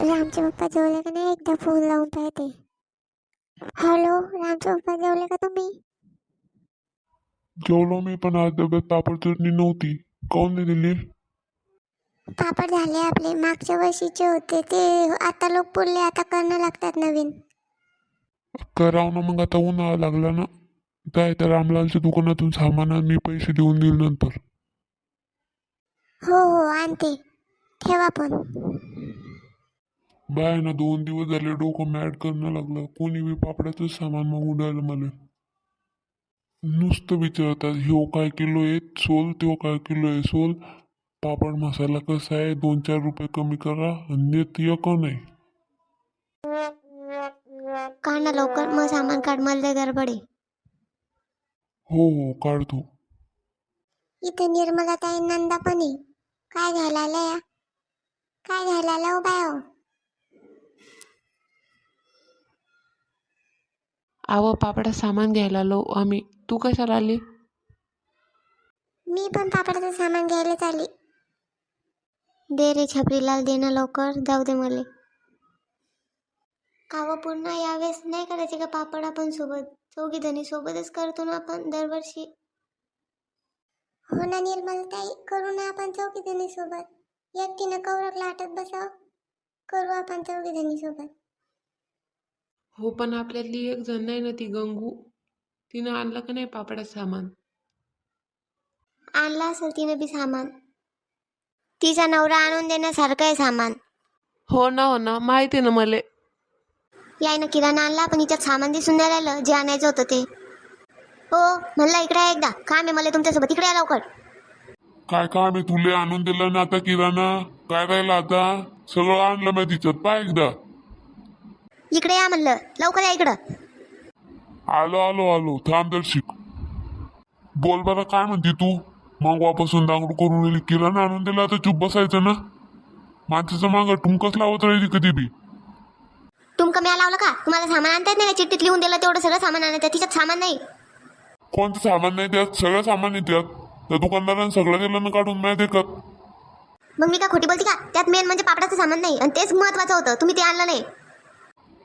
रामचे पप्पा जेवले का नाही? एकदा फोन लावून पाहते. हॅलो रामचे पप्पा जेवले का तुम्ही? जेवलो मी पण आज डब्यात पापड चटणी नव्हती. काऊन नाही दिली पापड झाले आपले मागच्या वर्षीचे होते. ते आता लोक पुरले आता करणं लागतात नवीन. कराव ना मग आता उन्हाळा लागला ना. जाय त्या रामलालच्या दुकानातून सामान आण, मी पैसे देऊन देईल नंतर. हो हो आणते. ठेवा पण बाय ना दोन दिवस झाले डोकं मॅड करणं लागलं. कोणी बी पापडाचं सामान मागून राहिलं मला. नुसतं विचारतात ह्यो काय किलो आहे? सोल त्यो काय किलो आहे? सोल. पापड मसाला कसा आहे? दोन चार रुपये कमी करा. आणि नेत का नाही? काढ ना लवकर. मग सामान काढ मला गडबड हो हो काढतो. इथे निर्मला ताई नंदा पण आहे. काय घ्यायला आल्या या? काय घ्यायला आल्या हो बाय? हो आव पापडा सामान घ्यायला आलो. आम्ही. तू कशाला आली? मी पण पापडाचं सामान घ्यायलाच आली. दे रे छपरीलाल दे ना लवकर. जाऊ दे मला. कावं पुन्हा यावेळेस नाही करायचे का पापड आपण सोबत? चौघी जणी सोबतच करतो ना आपण दरवर्षी. हो ना निर्मल ताई. करू ना आपण चौघी जणी सोबत. एकटीनं कौरक लाटत बसाव. करू आपण चौघी जणी सोबत. हो पण आपल्यातली एक जण नाही ना ती गंगू तिनं आणलं का नाही पापडा सामान? आणला असेल तिनं बी सामान. तिचा नवरा आणून देण्यासारखं आहे सामान. हो ना हो ना माहिती आहे ना मले. याय ना किराणा आणला पण हिच्यात सामान दिसून नाही राहिलं जे आणायचं होतं ते. हो म्हणलं इकडे एकदा. काम आहे मला तुमच्यासोबत. इकडे या लवकर. काय काम आहे? तुले आणून दिलं ना आता किराणा? काय राहिलं आता? सगळं आणलं मी तिच्यात. पाय एकदा. इकडे या म्हणलं. लवकर या इकडं. आलो आलो आलो. थांब तर शिक. बोल बरं काय म्हणते तू? मग वापासून दांगडू करून राहिली किराणा आणून दिला आता चुप बसायचं ना? माणसाचं मागं टुमकच लावत राहिली कधी बी. तुमकं म्या लावलं का? तुम्हाला सामान आणता येत नाही का? चिठ्ठीत लिहून दिलं तेवढं सगळं सामान आणायचं तिच्यात सामान नाही. कोणतं सामान नाही त्यात? सगळं सामान आहे त्यात. त्या दुकानदारानं सगळं दिलं ना काढून नाही देखत मग मी का खोटी बोलते का? त्यात मेन म्हणजे पापडाचं सामान नाही. आणि तेच महत्वाचं होतं. तुम्ही ते आणलं नाही.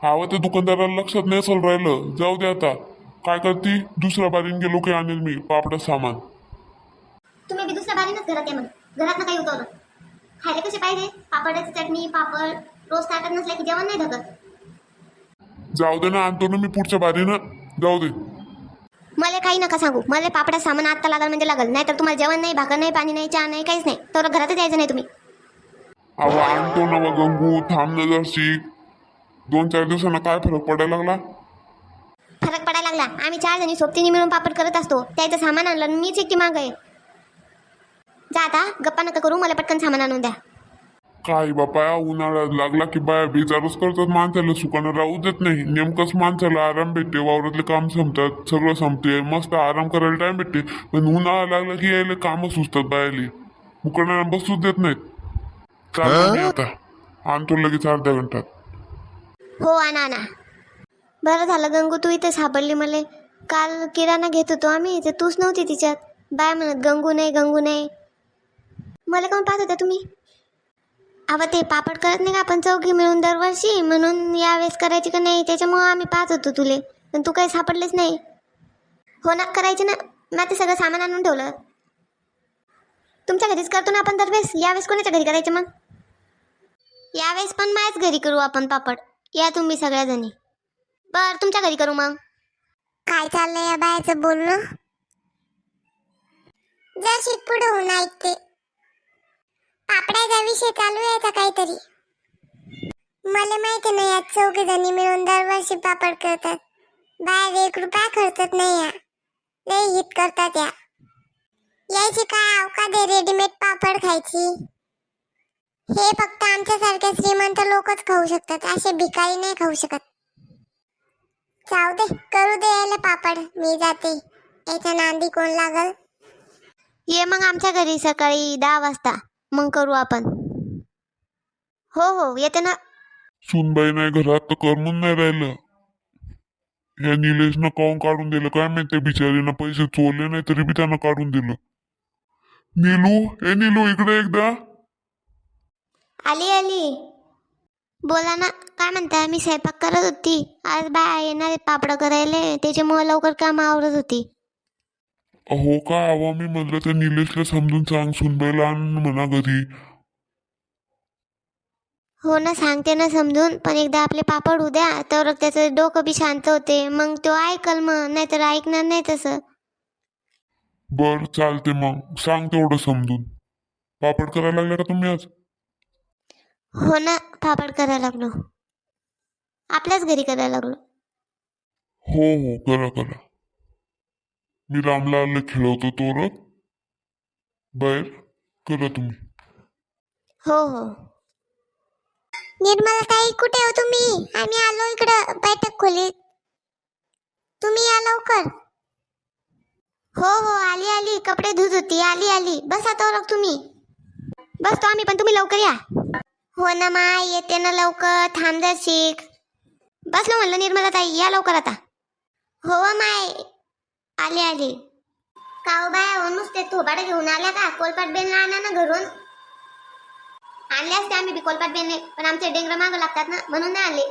हवं त्या दुकानदाराला लक्षात नाही असेल राहिलं. जाऊ दे आता. काय करती? दुसऱ्या बारीन गेलो की आणेल मी पापडा सामान. तुम्ही बी दुसऱ्या बारीनच घरात या मग घरात ना काही उतवलं खायला कसे पाहिजे? पापडाची चटणी पापड रोज ताटात नसलं की जेवण नाही धकत जाऊ दे ना आणतो ना मी पुढच्या बारीनं. जाऊ दे. मला काही नका सांगू. मला पापडा सामान आत्ता लागल म्हणजे लागल. नाही तर तुम्हाला जेवण नाही भाकर नाही पाणी नाही चहा नाही काहीच नाही. तर घरातच यायचं नाही तुम्ही. अहो आणतो ना गंगू. थांब ना जरशी. दोन चार दिवसांना काय फरक पडायला लागला? फरक पडायला लागला. आम्ही चार जणी सोबतीने मिळून पापड करत असतो. त्याचं सामान आणलं आणि मीच एकटी माग आहे. जा आता गप्पा नका करू मला पटकन सामान आणून द्या. काय बापा उन्हाळा लागला की बाया बेजारच करतात माणसाला सुकानं राहू देत नाही. नेमकंच माणसाला आराम भेटते वावरातले काम संपतात सगळं संपते. मस्त आराम करायला टाइम भेटते. पण उन्हाळा लागला की यायला कामं सुचतात बायाले. मुकांना बसूच देत नाहीत. चालतो मी आता. आणतो लगेच अर्ध्या घंटात. हो आणा आणा बरं झालं गंगू तू इथे सापडली मला. काल किराणा घेत होतो आम्ही तर तूच नव्हती तिच्यात. बाय म्हणत गंगू नाही गंगू नाही. मला कोण पाहत होता तुम्ही? अवं ते पापड करत नाही का आपण चौघी मिळून दरवर्षी? म्हणून यावेळेस करायची का नाही? त्याच्यामुळं आम्ही पाहत होतो तुले. पण तू काही सापडलेच नाही. हो ना करायचे ना. मी ते सगळं सामान आणून ठेवलं. तुमच्या घरीच करतो ना आपण दरवेळेस? यावेळेस कोणाच्या घरी करायचं मग? यावेळेस पण माझ्याच घरी करू आपण पापड. या तुम्ही सगळ्या जणी बर तुमच्या घरी करू मग. काय चाललंय या बायाचं बोलणं? जशी पुढे होऊन ऐकते. पापड्याचा विषय चालू आहे का काहीतरी. मला माहिती नाही या चौघे जणी मिळून दरवर्षी पापड करतात. बाहेर एक रुपया खर्चत नाही या. लय हित करतात या. यायची काय अवकाद आहे रेडीमेड पापड खायची? हे फक्त आमच्यासारख्या श्रीमंत लोकच खाऊ शकतात. असे भिकारी नाही खाऊ शकत. जाऊ दे करू दे यायला पापड. मी जाते. याच्या नांदी कोण लागल? ये मग आमच्या घरी सकाळी दहा वाजता. मग करू आपण. हो हो येते ना. सुनबाई नाही घरात तर करमून नाही राहिलं. या निलेशनं काऊन काढून दिलं? काय माहिती बिचारीनं पैसे चोरले नाही तरी बी त्यानं काढून दिलं. नीलू ए नीलू इकडे एकदा. आली आली. बोला ना काय म्हणताय? मी स्वयंपाक करत होती. आज बाया येणार पापड करायला. त्याच्यामुळे लवकर काम आवरत होती. हो का आवा मी म्हणलं तर निलेशला समजून सांग सुनबाईला आण म्हणा घरी. हो ना सांगते ना समजून. पण एकदा आपले पापड उद्या तर त्याचं डोकं बी शांत होते. मग तो ऐकल मग नाहीतर ऐकणार नाही तसं बर चालते मग. सांग तेवढं समजून. पापड करायला लागले का तुम्ही आज? हो ना पापड करायला लागलो. आपल्याच घरी करायला लागलो. हो हो करा करा. मी रामलालला खेळवतो तोरत बाहेर करा तुम्ही. हो हो. निर्मला ताई कुठे हो तुम्ही? आम्ही आलो इकडं बैठक खोलीत. तुम्ही या लवकर. हो हो आली आली. कपडे धुत होती आली आली. बसा तो तुम्ही. बसतो आम्ही पण तुम्ही लवकर या. हो ना मा येते ना लवकर. थांब जर शिक. बसलो म्हणलं निर्मला ताई या लवकर आता. हो व माय. आले आले. काव हो बाय हो नुसते थोबाड घेऊन आल्या का? कोलपाट बेलला आणा ना घरून. आणले असते आम्ही बी कोलपाट बेलने पण आमचे डेंगर मागं लागतात ना म्हणून नाही आले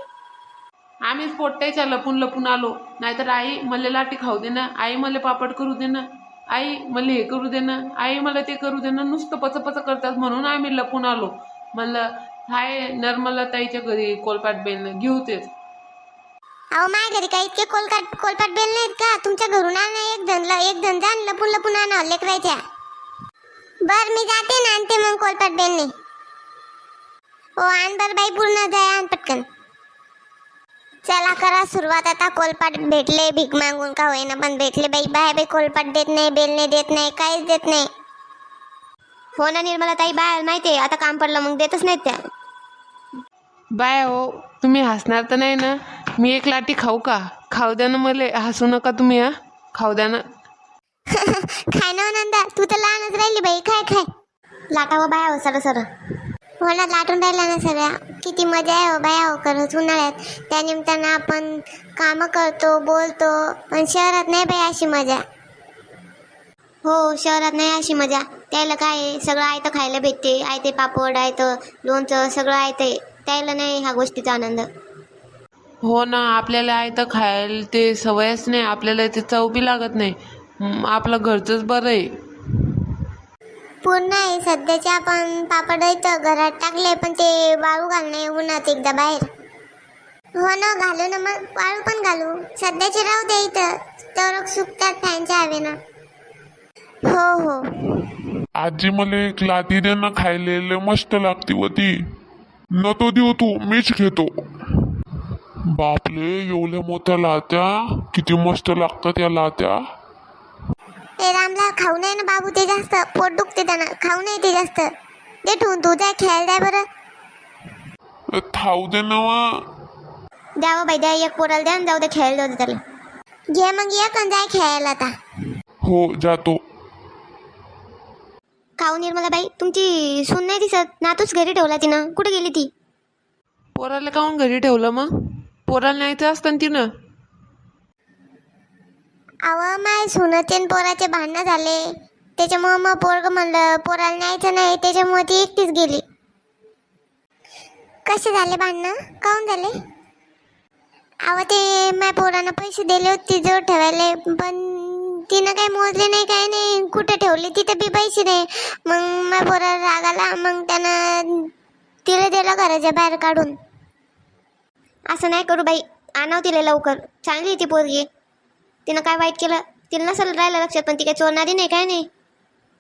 आम्हीच पोट्याच्या लपून लपून आलो. नाहीतर आई मला लाटी खाऊ दे ना आई मला पापड करू दे ना आई मला हे करू दे ना आई मला ते करू दे ना नुसतं पच पच करतात म्हणून आम्ही लपून आलो. म्हणलं हाय नर्मला ताईच्या घरी कोलपाट बेलनं घेऊ तेच. अहो माय घरी काय इतके कोलकाट कोलपाट बेल नाहीत का? तुमच्या घरून आणा एक धनला एक जण जा लपून लपून आणा लेकरायच्या. बर मी जाते ना आणते मग कोलपाट बेलने हो आण बर बाई पूर्ण जाय आण पटकन. चला करा सुरुवात आता. कोलपाट भेटले भीक मागून का होईना पण भेटले बाई. बाय बाई कोलपाट देत नाही बेलने देत नाही काहीच देत नाही. हो ना निर्मला ताई बाय माहितीये आता काम पडलं मग देतच नाहीत त्या. बाय हो तुम्ही हसणार तर नाही ना? मी एक लाटी खाऊ का? खाऊ द्या ना मला हसू नका तुम्ही हा? खाऊ द्या ना. खाय ना नंदा तू तर लहानच राहिली बाई काय खाय. लाटावं बाया हो सर सर हो ना लाटून राहिला ना सगळ्या. किती मजा आहे हो बाया हो करत उन्हाळ्यात. त्या निमित्तानं आपण कामं करतो बोलतो पण शहरात नाही बाई अशी मजा. हो शहरात नाही अशी मजा. त्याला काय सगळं आयतं खायला भेटते. आयते पापड आयतं लोणचं सगळं आयतं त्याला नाही ह्या गोष्टीचा आनंद. हो ना आपल्याला आहे तर खायला ते सवयच नाही. आपल्याला ते चव बी लागत नाही. म, आपलं घरचंच बरं आहे. पूर्ण आहे. सध्याचे आपण पापड इथं घरात टाकले पण ते वाळू घालणे उन्हात एकदा बाहेर. हो ना घालू ना मग. वाळू पण घालू. सध्याचे राहू दे इथं. तर सुकतात फॅनच्या हवेनं. हो हो. आजी मला एक लादी दे ना खायला लय मस्त लागते व ती न तो देऊ तू मीच घेतो. बापले एवढ्या मोठ्या लात्या. किती मस्त लागतात या लात्या. ते रामला खाऊ नये ना बाबू ते जास्त. पोट दुखते त्यांना. खाऊ नये ते जास्त. दे ठेवून तू द्या खेळायला द्या बरं. थाऊ दे ना वा. द्यावं बाई द्या. एक पोराला द्या आणि जाऊ दे खेळायला जाऊ दे त्याला. घे मग ये पण जाय खेळायला आता. हो जातो. खाऊ निर्मला बाई तुमची सून नाही दिसत. नातूच घरी ठेवला तिनं. कुठे गेली ती? पोराला काहून घरी ठेवलं मग? पोराला न्यायचं असतं ना तिनं. अव माय सुनतेन पोराचे भांडणं झाले. त्याच्यामुळं मग पोरग म्हणलं पोराला न्यायचं नाही. त्याच्यामुळे ती एकटीच गेली. कसे झाले भांडणं? काऊन झाले? अव ते माझ्या पोरानं पैसे दिले होते जवळ ठेवायला. पण तिनं काही मोजले नाही काय नाही. कुठे ठेवले? तिथं बी पैसे नाही. मग माझ्या पोरा रागाला मग त्यानं तिला दिलं घराच्या बाहेर काढून. असं नाही करू बाई. आणाव तिला लवकर. चांगली ती पोरगी. तिनं काय वाईट केलं? तिला नसेल राहिलं लक्षात पण ती काय चोरणारी नाही काय नाही.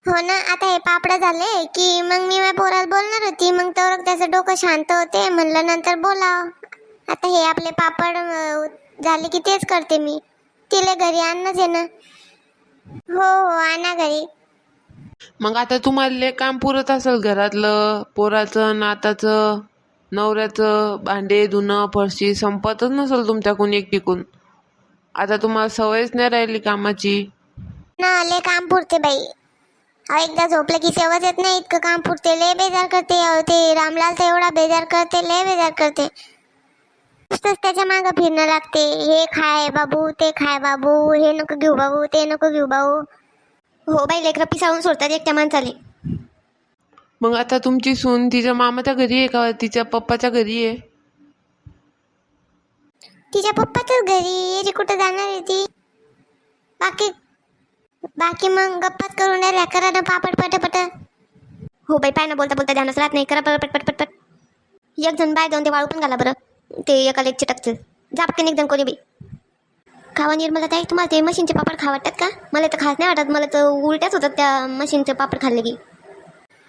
हो ना. आता हे पापड झाले की मग मी माझ्या पोरात बोलणार होती. मग तर त्याचं डोकं शांत होते. म्हणलं नंतर बोलाव. आता हे आपले पापड अं, झाले की तेच करते मी. तिला घरी आणणंच आहे ना. हो हो आणा घरी. मग आता तुम्हाला लय काम पुरत असेल घरातलं पोराचं नाताचं नवऱ्याचं भांडे धुणं फरशी संपतच नसेल तुमच्याकडून एक टिकून आता तुम्हाला सवयच नाही राहिली कामाची. ना लय काम पुरते बाई. अहो एकदा झोपलं की तेव्हाच येत नाही इतकं काम पुरते. लय बेजार करते. अहो ते रामलाल तर एवढा बेजार करते लय बेजार करते. नुसतंच त्याच्या मागं फिरणं लागते. हे खाय बाबू ते खाय बाबू हे नको घेऊ बाबू ते नको घेऊ बाबू. हो बाई लेकरं पिसाळून सोडतात एकट्या माणसाले. मग आता तुमची सून तिच्या मामाच्या घरी आहे का? तिच्या पप्पाच्या घरी आहे? तिच्या पप्पाच्याच घरी एरी कुठं जाणार आहे ती? बाकी बाकी मग गप्पाच करून राहिल्या करा ना पापड पटापट. हो बाई पाय ना बोलता बोलता ध्यानच राहत नाही. करा पट पट पट पट. एक जण बाय जाऊन ते वाळू पण घाला बरं. ते एका लेगचे टाकतील. झापकेन एकदम कोणी बी. खावा निर्मला ताई तुम्हाला ते मशीनचे पापड खा वाटतात का? मला तर खास नाही वाटत. मला तर उलट्याच होतात त्या मशीनचे पापड खाल्ले की.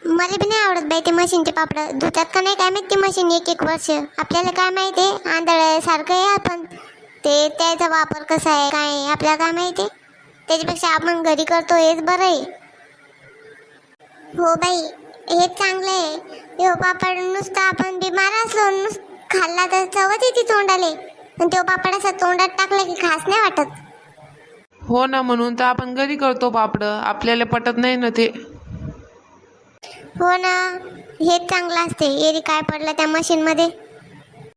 मला बी नाही आवडत बाई ते मशीनचे पापड. धुतात का नाही? काय माहीत ते मशीन एक एक वर्ष? आपल्याला काय माहिती आहे? आंधळ्यासारखं आहे आपण. ते त्याचा वापर कसा आहे? काय आहे, आपल्याला काय माहिती आहे? त्याच्यापेक्षा आपण घरी करतो हेच बरं आहे. हो बाई हेच चांगलं आहे. हो पापड नुसतं आपण बिमार असलो नुस खाल्ला तर चवच येते तोंडाले. आणि तो पापड असा तोंडात टाकला की खास नाही वाटत. हो ना म्हणून तर आपण घरी करतो पापडं? आपल्याला पटत नाही ना ते. हो ना. हेच चांगलं असते. एरी काय पडलं त्या मशीनमध्ये